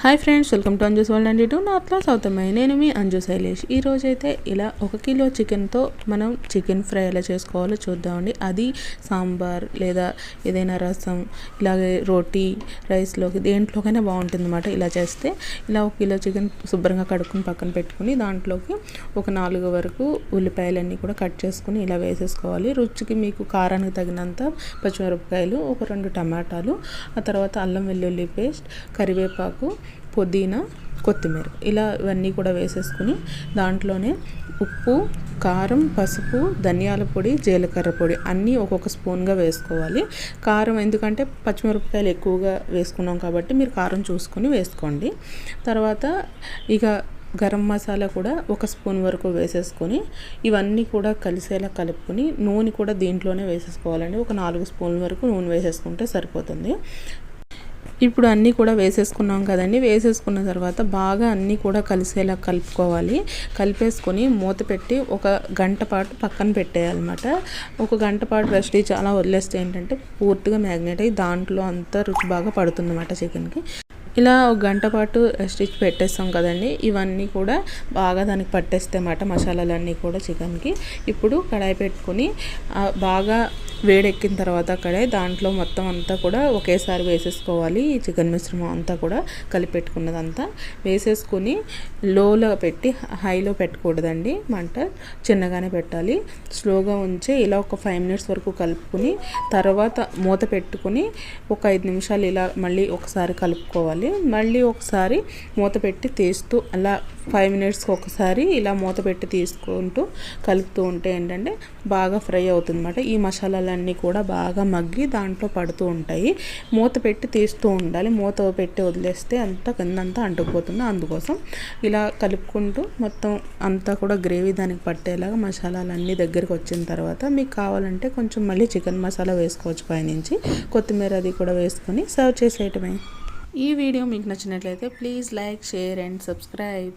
Hi friends welcome to Anju's world అండి టూ నార్త్లో సౌత్ అమ్మాయి నేను మీ అంజు శైలేష్ ఈరోజు అయితే ఇలా ఒక కిలో చికెన్తో మనం చికెన్ ఫ్రై ఎలా చేసుకోవాలో చూద్దామండి. అది సాంబార్ లేదా ఏదైనా రసం ఇలాగే రోటీ రైస్లోకి దేంట్లోకైనా బాగుంటుంది అన్నమాట ఇలా చేస్తే. ఇలా ఒక కిలో చికెన్ శుభ్రంగా కడుక్కుని పక్కన పెట్టుకుని దాంట్లోకి ఒక నాలుగు వరకు ఉల్లిపాయలన్నీ కూడా కట్ చేసుకుని ఇలా వేసేసుకోవాలి. రుచికి మీకు కారానికి తగినంత పచ్చిమిరపకాయలు ఒక రెండు టమాటాలు ఆ తర్వాత అల్లం వెల్లుల్లి పేస్ట్ కరివేపాకు పుదీనా కొత్తిమీర ఇలా ఇవన్నీ కూడా వేసేసుకుని దాంట్లోనే ఉప్పు కారం పసుపు ధనియాల పొడి జీలకర్ర పొడి అన్నీ ఒక్కొక్క స్పూన్గా వేసుకోవాలి. కారం ఎందుకంటే పచ్చిమిరపకాయలు ఎక్కువగా వేసుకున్నాం కాబట్టి మీరు కారం చూసుకొని వేసుకోండి. తర్వాత ఇక గరం మసాలా కూడా ఒక స్పూన్ వరకు వేసేసుకొని ఇవన్నీ కూడా కలిసేలా కలుపుకొని నూనె కూడా దీంట్లోనే వేసేసుకోవాలండి. ఒక నాలుగు స్పూన్ల వరకు నూనె వేసేసుకుంటే సరిపోతుంది. ఇప్పుడు అన్నీ కూడా వేసేసుకున్నాం కదండి. వేసేసుకున్న తర్వాత బాగా అన్నీ కూడా కలిసేలా కలుపుకోవాలి. కలిపేసుకొని మూత పెట్టి ఒక గంట పాటు పక్కన పెట్టేయాలన్నమాట. ఒక గంట పాటు రెస్ట్ చాలా వదిలేస్తే ఏంటంటే పూర్తిగా మ్యాగ్నేట్ అయ్యి దాంట్లో అంతా రుచి బాగా పడుతుంది అన్నమాట చికెన్కి. ఇలా ఒక గంట పాటు స్టిచ్ పెట్టేస్తాం కదండి. ఇవన్నీ కూడా బాగా దానికి పట్టేస్తే అన్నమాట మసాలాలన్నీ కూడా చికెన్కి. ఇప్పుడు కడాయి పెట్టుకొని బాగా వేడెక్కిన తర్వాత అక్కడే దాంట్లో మొత్తం అంతా కూడా ఒకేసారి వేసేసుకోవాలి. ఈ చికెన్ మిశ్రమం అంతా కూడా కలిపెట్టుకున్నదంతా వేసేసుకొని లోలో పెట్టి హైలో పెట్టకూడదండి. మంట చిన్నగానే పెట్టాలి. స్లోగా ఉంచి ఇలా ఒక ఫైవ్ మినిట్స్ వరకు కలుపుకొని తర్వాత మూత పెట్టుకుని ఒక ఐదు నిమిషాలు ఇలా మళ్ళీ ఒకసారి కలుపుకోవాలి. మళ్ళీ ఒకసారి మూత పెట్టి తీస్తూ అలా ఫైవ్ మినిట్స్కి ఒకసారి ఇలా మూత పెట్టి తీసుకుంటూ కలుపుతూ ఉంటే ఏంటంటే బాగా ఫ్రై అవుతుంది ఈ ఈ అన్నీ కూడా బాగా మగ్గి దాంట్లో పడుతూ ఉంటాయి. మూత పెట్టి తీస్తూ ఉండాలి. మూత పెట్టి వదిలేస్తే అంతా కిందంతా అంటుకుపోతుంది. అందుకోసం ఇలా కలుపుకుంటూ మొత్తం అంతా కూడా గ్రేవీ దానికి పట్టేలాగా మసాలాలన్నీ దగ్గరికి వచ్చిన తర్వాత మీకు కావాలంటే కొంచెం మళ్ళీ చికెన్ మసాలా వేసుకోవచ్చు పైనుంచి. కొత్తిమీర అది కూడా వేసుకొని సర్వ్ చేసేయటమే. ఈ వీడియో మీకు నచ్చినట్లయితే please like share and subscribe.